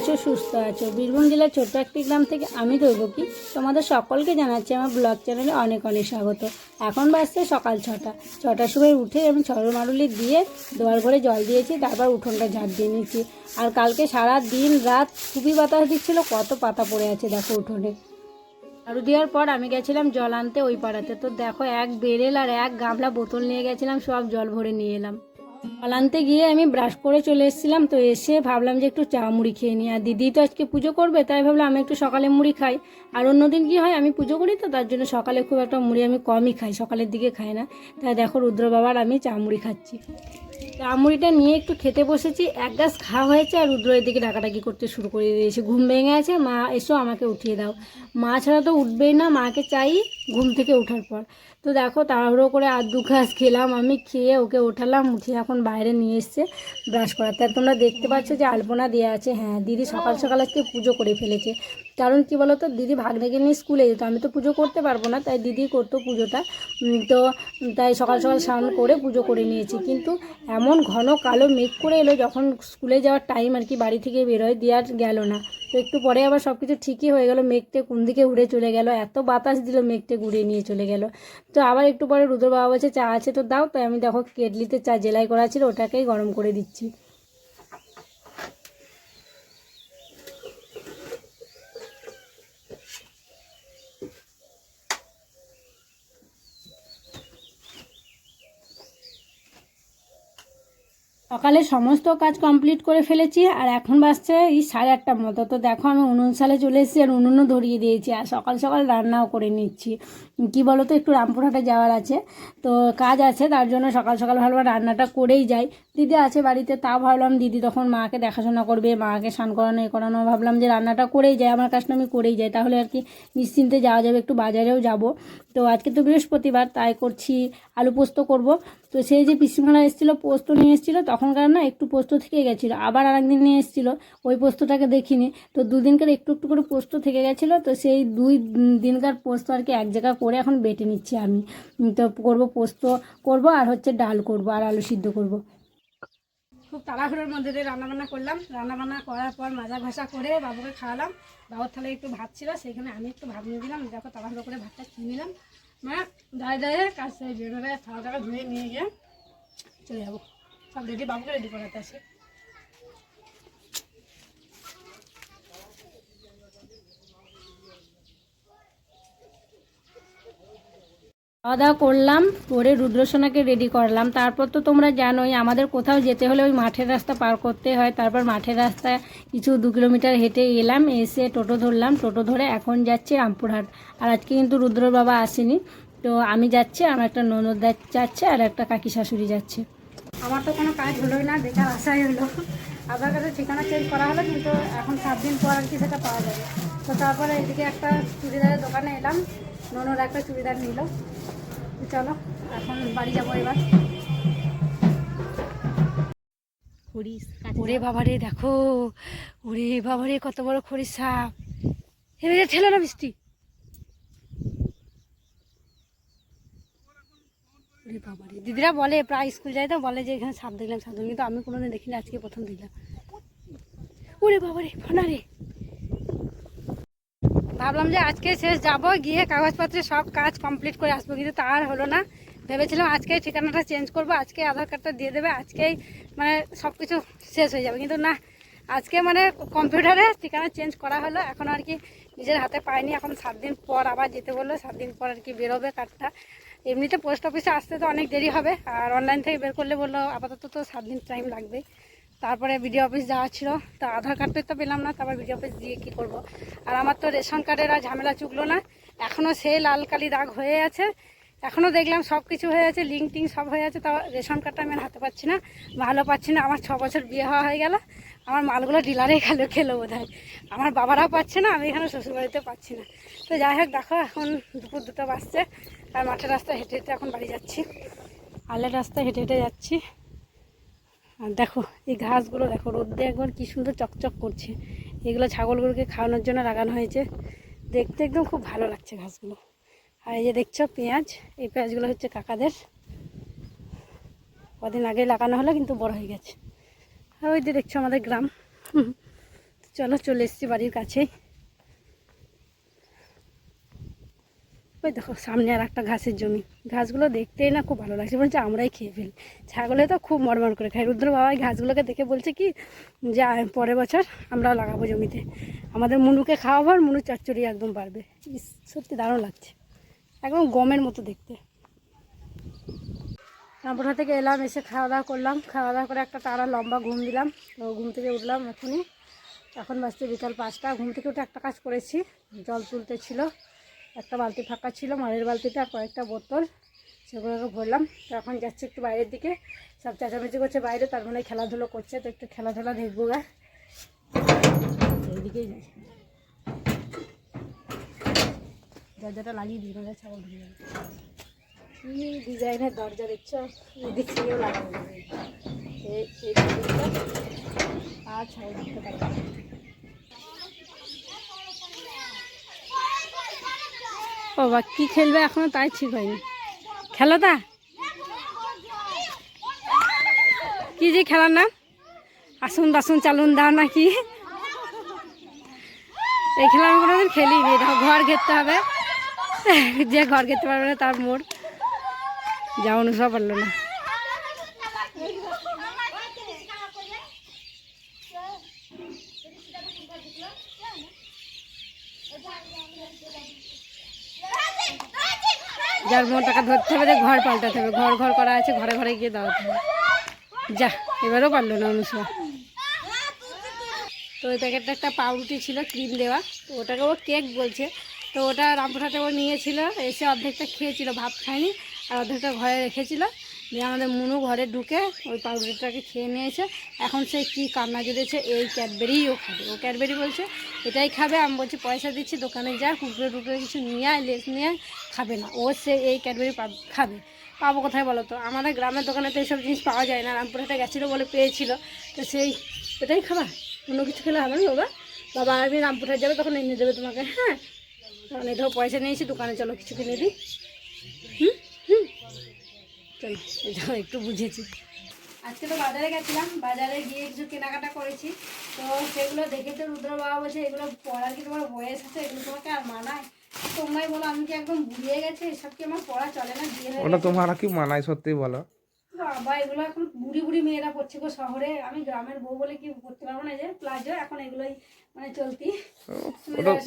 আছো, সুস্থ আছো? বীরভূম জেলার ছোট্ট একটি গ্রাম থেকে আমি কি? তোমাদের সকলকে জানাচ্ছি আমার ব্লগ চ্যানেলে অনেক অনেক স্বাগত। এখন বাজছে সকাল ছটা। ছটার সময় উঠে আমি ছড়ো মারুলি দিয়ে দোয়ার ঘরে জল দিয়েছি, তারপর উঠোনটা ঝাড় দিয়ে নিয়েছি। আর কালকে সারা দিন রাত খুবই বাতাস দিচ্ছিল, কত পাতা পড়ে আছে দেখো উঠোনে। ঝাড়ু দেওয়ার পর আমি গেছিলাম জল আনতে ওই পাড়াতে। তো দেখো এক বেরেল আর এক গামলা বোতল নিয়ে গেছিলাম, সব জল ভরে নিয়ে এলাম। জল আনতে গিয়ে আমি ব্রাশ করে চলে এসেছিলাম, তো এসে ভাবলাম যে একটু চা মুড়ি খেয়ে নিই। আর দিদি তো আজকে পুজো করবে, তাই ভাবলাম আমি একটু সকালে মুড়ি খাই। আর অন্যদিন কি হয়, আমি পুজো করি তো, তার জন্য সকালে খুব একটা মুড়ি আমি কমই খাই, সকালের দিকে খাই না। তাই দেখো রুদ্র বাবার আমি চা মুড়ি খাচ্ছি। চা মুড়িটা নিয়ে একটু খেতে বসেছি। এক গাছ খাওয়া হয়েছে আর রুদ্র এদিকে ডাকাডাকি করতে শুরু করে দিয়েছে। ঘুম ভেঙে আছে মা, এসো আমাকে উঠিয়ে দাও। মা ছাড়া তো উঠবেই না, মাকে চাই ঘুম থেকে ওঠার পর। তো দেখো, তাড়াহুড়ো করে আর দু ঘাস খেলাম আমি, খেয়ে ওকে ওঠালাম উঠিয়ে এখন বাইরে নিয়ে এসছে ব্রাশ করাতে। আর তোমরা দেখতে পাচ্ছ যে আলপনা দেওয়া আছে। হ্যাঁ দিদি সকাল সকাল আজকে পুজো করে ফেলেছে। কারণ কি বলো তো দিদি ভাগ্নেকে নিয়ে স্কুলে যেত, আমি তো পুজো করতে পারব না, তাই দিদি করতো পুজোটা। তো তাই সকাল সকাল স্নান করে পুজো করে নিয়েছি। কিন্তু এমন ঘন কালো মেঘ করে এলো যখন স্কুলে যাওয়ার টাইম আর কি বাড়ি থেকে বেরোয় দেওয়ার গেল না। তো একটু পরে আবার সব কিছু ঠিকই হয়ে গেল, মেঘটে কোন দিকে উড়ে চলে গেল, এত বাতাস দিল মেঘটে ঘুরিয়ে নিয়ে চলে গেল। তো আবার একটু পরে রুদ্র বাবা বলছে, চা আছে তো দাও। তাই আমি দেখো, কেটলিতে চা জেলাই করা ছিল, ওটাকেই গরম করে দিচ্ছি। সকালে সমস্ত কাজ কমপ্লিট করে ফেলেছি আর এখন বাসছে এই সাড়ে আটটার মতো। তো দেখো আমি উনুন সালে চলে এসেছি আর উনুনও ধরিয়ে দিয়েছি আর সকাল সকাল রান্নাও করে নিচ্ছি। কি বলো তো একটু রামপুরহাটে যাওয়ার আছে। তো কাজ আছে, তার জন্য সকাল সকাল ভালোভাবে রান্নাটা করেই যাই। দিদি আছে বাড়িতে, তা ভাবলাম দিদি তখন মাকে দেখাশোনা করবে, মাকে স্নান করানো এ করানো, ভাবলাম যে রান্নাটা করেই যায় আমার কাজটা আমি করেই যাই, তাহলে আর কি নিশ্চিন্তে যাওয়া যাবে, একটু বাজারেও যাব। তো আজকে তো বৃহস্পতিবার, তাই করছি, আলু পোস্ত করব। তো সেই যে পিসিমালা এসেছিল, পোস্ত নিয়ে এসেছিল, তখনকার না একটু পোস্ত থেকে গেছিল, আবার আরেকদিন নিয়ে এসেছিল, ওই পোস্তটাকে দেখিনি। তো দুদিনকার একটু একটু করে পোস্ত থেকে গেছিল, তো সেই দুই দিনকার পোস্ত আর কি এক জায়গা করে এখন বেটে নিচ্ছি আমি। তো করব পোস্ত করব আর হচ্ছে ডাল করব, আর আলু সিদ্ধ করব। খুব তাড়াহুড়োর মধ্যে দিয়ে রান্নাবান্না করলাম। রান্নাবান্না করার পর মাজা ঘষা করে বাবুকে খাওয়ালাম। বাবুর থালে একটু ভাত ছিল, সেইখানে আমি একটু ভাত নিয়ে দিলাম। দেখো তাড়াহুড়ো করে ভাতটা কিনে নিলাম। মা, দাঁড়িয়ে দাঁড়িয়ে, কাজ সেরে বেরোবে থালাটাকে ধুয়ে নিয়ে গিয়ে চলে যাব। সব রেডি, বাবুকে রেডি করাতে আসি। খাওয়া দাওয়া করলাম, করে রুদ্রসোনাকে রেডি করলাম। তারপর তো তোমরা জানোই, আমাদের কোথাও যেতে হলে ওই মাঠের রাস্তা পার করতে হয়। তারপর মাঠের রাস্তায় কিছু দু কিলোমিটার হেঁটে এলাম, এসে টোটো ধরলাম। টোটো ধরে এখন যাচ্ছি রামপুরহাট। আর আজকে কিন্তু রুদ্র বাবা আসেনি। তো আমি যাচ্ছি, আমার একটা ননদ যাচ্ছে আর একটা কাকি শাশুড়ি যাচ্ছে। আমার তো কোনো কাজ হলোই না বেকার আশাই হলো। আধার কার্ডের ঠিকানা চেঞ্জ করা হলো, কিন্তু এখন সাত দিন পর আর কি সেটা পাওয়া যাবে। তো তারপরে এদিকে একটা চুড়িদারের দোকানে এলাম, ননদ একটা চুড়িদার নিল। চলো এখন বাড়ি যাব এবার। ওরে বাবারে দেখো ওরে বাবারে কত বড় খড়ির সাপ। এবারে ঠেলো না বৃষ্টি? ওরে বাবারে দিদিরা বলে প্রায় স্কুল যায় তো বলে যে এখানে সাপ দেখলাম সাপ দেখলাম কিন্তু আমি কোনোদিন দেখিনি আজকে প্রথম দেখলাম। ওরে বাবারে ফানা রে ভাবলাম যে আজকে শেষ যাব, গিয়ে কাগজপত্রে সব কাজ কমপ্লিট করে আসব, কিন্তু আর হলো না। ভেবেছিলাম আজকে ঠিকানাটা চেঞ্জ করব, আজকে আধার কার্ডটা দিয়ে দেবে, আজকেই মানে সব কিছু শেষ হয়ে যাবে। কিন্তু না, আজকে মানে কম্পিউটারে ঠিকানা চেঞ্জ করা হলো, এখন আর কি নিজের হাতে পাইনি। এখন সাত দিন পর আবার যেতে বলল, সাত দিন পর আর কি বেরোবে কার্ডটা এমনিতে পোস্ট অফিসে আসতে তো অনেক দেরি হবে, আর অনলাইন থেকে বের করলে বলল, আপাতত তো সাত দিন টাইম লাগবে তারপরে বিডিও অফিস যাওয়া ছিল। তো আধার কার্ডটা তো পেলাম না, তারপর বিডিও অফিস দিয়ে কী করব? আর আমার তো রেশন কার্ডের আর ঝামেলা চুকলো না। এখনও সেই লাল কালি দাগ হয়ে আছে। এখনও দেখলাম সব কিছু হয়ে আছে লিঙ্ক টিঙ্ক সব হয়ে আছে, তাও রেশন কার্ডটা আমি হাতে পাচ্ছি না। ভালো পাচ্ছি না, আমার ছ বছর বিয়ে হওয়া হয়ে গেল। আমার মালগুলো ডিলারে খেলো খেলো বোধ আমার বাবারাও পাচ্ছে না, আমি এখানে শ্বশুরবাড়িতে পাচ্ছি না। তো যাই হোক, দেখো এখন দুপুর দুটো বাজছে, আর মাঠের রাস্তায় হেঁটে হেঁটে এখন বাড়ি যাচ্ছি। আলের রাস্তায় হেঁটে হেঁটে যাচ্ছি। আর দেখো, এই ঘাসগুলো দেখো রোদ্দে একবার কী সুন্দর চকচক করছে। এগুলো ছাগলগুলোকে খাওয়ানোর জন্য লাগানো হয়েছে। দেখতে একদম খুব ভালো লাগছে ঘাসগুলো। আর এই যে দেখছ পেঁয়াজ, এই পেঁয়াজগুলো হচ্ছে কাকাদের। কদিন আগে লাগানো হলো, কিন্তু বড় হয়ে গেছে। আর ওই যে দেখছ আমাদের গ্রাম। চলো চলে এসেছি বাড়ির কাছেই। ওই দেখো, সামনে আর একটা ঘাসের জমি। ঘাসগুলো দেখতেই না খুব ভালো লাগছে। বলছে আমরাই খেয়ে ফেলি। ছাগলে তো খুব মরমর করে খাই রুদ্র বাবা ঘাসগুলোকে দেখে বলছে কি, যে, পরের বছর আমরা লাগাবো জমিতে। আমাদের মুনুকে খাওয়াবো আর মুনু চচ্চড়ি একদম বাড়বে। সত্যি দারুণ লাগছে। একদম গমের মতো দেখতে। রামপুরহাট থেকে এলাম, এসে খাওয়া দাওয়া করলাম। খাওয়া দাওয়া করে একটা তারা লম্বা ঘুম দিলাম। তো ঘুম থেকে উঠলাম এখনই। এখন বাজতে বিকাল পাঁচটা। ঘুম থেকে উঠে একটা কাজ করেছি। জল তুলতে ছিল। একটা বালতি ফাঁকা ছিল, মালের বালতিটা, কয়েকটা বোতল সেগুলোকে ভরলাম। তো এখন যাচ্ছি একটু বাইরের দিকে। সব চেঁচামেচি করছে বাইরে, তার মানে খেলাধুলো করছে, তো একটু খেলাধুলা দেখব গা। এইদিকেই যাই। দরজাটা লাগিয়ে দিই ছাগল ঢুকে যাবে। কি ডিজাইনের দরজা দেখছ? এদিক থেকেও লাগানো যাবে এই আর ছাগল ঢুকতে পারবে ও বা কি খেলবে এখনও তাই ঠিক হয়নি। খেলো তা? কি যে খেলার নাম? আসুন দাসুন চালুন দাও নাকি? এই খেলা আমি কোনোদিন খেলিনি ঘর ঘেরতে হবে। যে ঘর ঘেরতে পারবে না তার মোড়। যা অনুসব পারল না। মন টাকা ধরতে হবে যে ঘর পাল্টাতে হবে। ঘর ঘর করা আছে, ঘরে ঘরে গিয়ে দাঁড়াতে হবে। যা, এবারও পারল না অনুষ্ঠান তো ওই প্যাকেটটা একটা পাউরুটি ছিল, ক্রিম দেওয়া। তো ওটাকে ও কেক বলছে। তো ওটা রামপুরহাটে ও নিয়েছিল, এসে অর্ধেকটা খেয়েছিল, ভাত খায়নি, আর অর্ধেকটা ঘরে রেখেছিল। দিয়ে আমাদের মুনু ঘরে ঢুকে ওই পাউরুটিটাকে খেয়ে নিয়েছে। এখন সে কী কান্না জুড়েছে এই ক্যাডবেরিই ও খাবে। ও ক্যাডবেরি বলছে, এটাই খাবে। আমি বলছি, পয়সা দিচ্ছি, দোকানে যা, কুকুরে টুকুরে কিছু নিয়ে আয় লেস নিয়ে খাবে না। ও সে এই ক্যাডবেরি খাবে। পাবো কোথায় বলো তো? আমাদের গ্রামের দোকানে তো এইসব জিনিস পাওয়া যায় না। রামপুরহাটে গেছিল বলে পেয়েছিল। তো সেই, এটাই খাবা? অন্য কিছু খেলে হবে না বাবা? বাবা, আমি রামপুরহাট যাবে, তখন এনে দেবে তোমাকে। হ্যাঁ তখন ধরো পয়সা নিয়েছি দোকানে চলো, কিছু কিনে দিই। হুম? চলো ধরো একটু বুঝেছি। আজকে তো বাজারে গেছিলাম বাজারে গিয়ে কিছু কেনাকাটা করেছি। তো সেগুলো দেখে তো রুদ্র বাবা বলছে এগুলো পড়ার কি তোমার বয়স আছে এগুলো তোমাকে আর মানায়? তোমরাই বলো আমি কি একদম ভুলিয়ে গেছি? এসব কি আমার পড়া চলে না বিয়ে ওটা তোমার কি মানায় সত্যি বলো। বাবা এগুলো এখন বুড়ি বুড়ি মেয়েরা পড়ছে গো শহরে। আমি গ্রামের বউ বলে কি পড়তে পারব না? যে প্লাজো এখন এগুলোই মানে চলতি।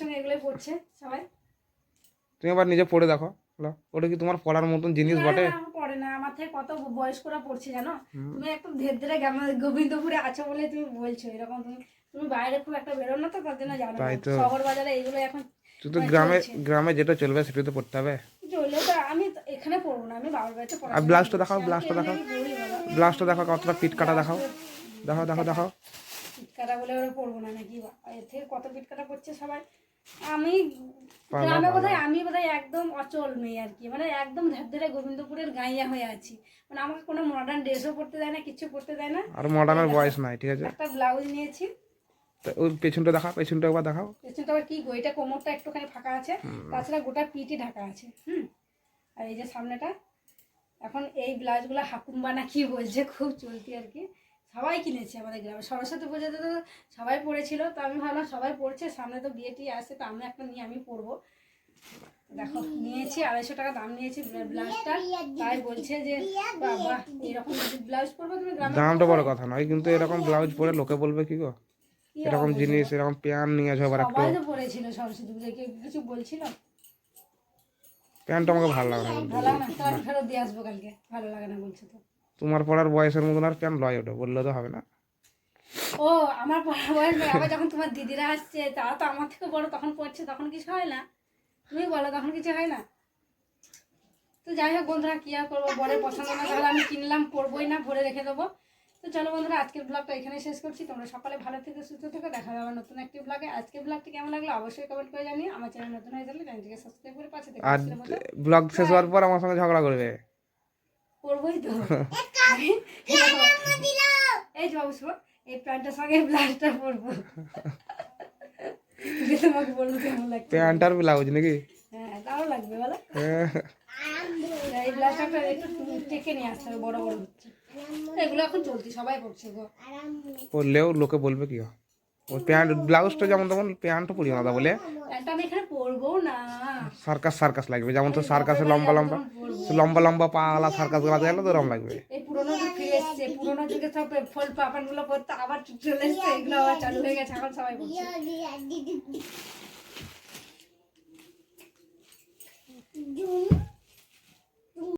সঙ্গে এগুলোই পড়ছে সবাই। তুমি আবার নিজে পড়ে দেখো। ওটা কি তোমার পড়ার মতন জিনিস বটে? পড়ে না আমার থেকে কত বয়স্করা পড়ছে জানো? তুমি একটু ধীরে ধীরে গোবিন্দপুরে আছো বলে তুমি বলছো এরকম তুমি তুমি বাইরে খুব একটা বেরো না তো তার জন্য জানো। শহর বাজারে এইগুলো এখন তুই তো গ্রামে গ্রামে যেটা চলবে সেটা তো পড়তে হবে। চললে তো আমি এখানে পড়ব না আমি বাবার বাড়িতে পড়াবো আর ব্লাউজটা দেখাও ব্লাউজটা দেখাও। ব্লাউজটা দেখাও কতটা পিট কাটা দেখাও। দেখাও দেখাও দেখাও। পিটকাটা বলে ওরা পড়ব না নাকি? এর থেকে কত পিটকাটা পড়ছে সবাই? আমি গ্রামে বোধহয় আমি বোধহয় একদম অচল মেয়ে আর কি। মানে একদম ধার গোবিন্দপুরের গাইয়া হয়ে আছি। মানে আমাকে কোনো মডার্ন ড্রেসও পরতে দেয় না কিছু পরতে দেয় না। আর মডার্নের বয়স নাই ঠিক আছে? একটা ব্লাউজ নিয়েছি। ওই পেছনটা দেখাও পেছনটা একবার দেখাও। পেছনটা আবার কি গো এটা কোমরটা একটুখানি ফাঁকা আছে তাছাড়া গোটা পিঠই ঢাকা আছে হুম। আর এই যে সামনেটা এখন এই ব্লাউজগুলো হাকুম্বা না কি বলছে খুব চলতি আর কি। সবাই কিনেছে আমাদের গ্রামে। সরস্বতী পুজোতে তো সবাই পড়েছিল তো আমি ভাবলাম সবাই পড়ছে সামনে তো বিয়ে টিয়ে আসে তো আমি একটা নিয়ে আমি পরবো। দেখো নিয়েছি আড়াইশো টাকা দাম নিয়েছি ব্লাউজটা। তাই বলছে যে বাবা এরকম ব্লাউজ পরবো তুমি গ্রামে দামটা বড় কথা নয় কিন্তু এরকম ব্লাউজ পরে লোকে বলবে কি গো? এরকম জিনিস এরকম প্যান্ট নিয়েছো আবার একটু। সবাই তো পড়েছিল সরস্বতী পুজোয় কিছু বলছিল? প্যান্টটা আমাকে ভালো লাগে না। ভালো লাগে না? ফেরত দিয়ে আসব কালকে ভালো লাগে না বলছে তো। তোমার পড়ার বয়সের মতন আর প্যান্ট লয় ওটা বললে তো হবে না। ও আমার পড়ার বয়স নেই আবার যখন তোমার দিদিরা আসছে তারা তো আমার থেকে বড় তখন পড়ছে তখন কিছু হয় না। তুমি বলো তখন কিছু হয় না? তো যাই হোক বন্ধুরা কি আর করব? বরের পছন্দ না তাহলে আমি কিনলাম পরবোই না ভরে রেখে দেবো। তো চলো বন্ধুরা আজকের ব্লগটা এখানে শেষ করছি। তোমরা সকালে ভালো থেকে সুস্থ থেকে দেখা আমার নতুন একটি ব্লগে। আজকের ব্লগটি কেমন লাগল অবশ্যই কমেন্ট করে জানিয়ে আমার চ্যানেল নতুন হয়ে গেলে চ্যানেলটিকে সাবস্ক্রাইব করে পাশে আর ব্লগ শেষ হওয়ার পর আমার সঙ্গে ঝগড়া করবে। করবোই তো। এই যে বাবু শোনো, এই প্যান্টটার সঙ্গে ব্লাউজটা পরবো। তোমাকে বলব কেমন লাগছে। প্যান্ট আর ব্লাউজ নাকি? হ্যাঁ তাও লাগবে বলো। হ্যাঁ। এই ব্লাউজটা একটু টেকে নিয়ে আসতে হবে বড় বড় হচ্ছে। এগুলো এখন চলতি সবাই পড়ছে গো। পরলেও লোকে বলবে কি প্যান্ট ব্লাউজটা যেমন তেমন প্যান্টও পরি আলাদা বলে। একটা আমি এখানে পরবো না। সার্কাস সার্কাস লাগবে। যেমন তো সার্কাসে লম্বা লম্বা লম্বা লম্বা পালা সার্কাসগুলা গেলে তো ওরম লাগবে। এই পুরোনো যুগ ফিরে এসছে পুরোনো যুগে সব ফল পাপানগুলো পড়তে আবার চলে এসছে এগুলো আবার চালু হয়ে গেছে এখন সবাই পড়ছে।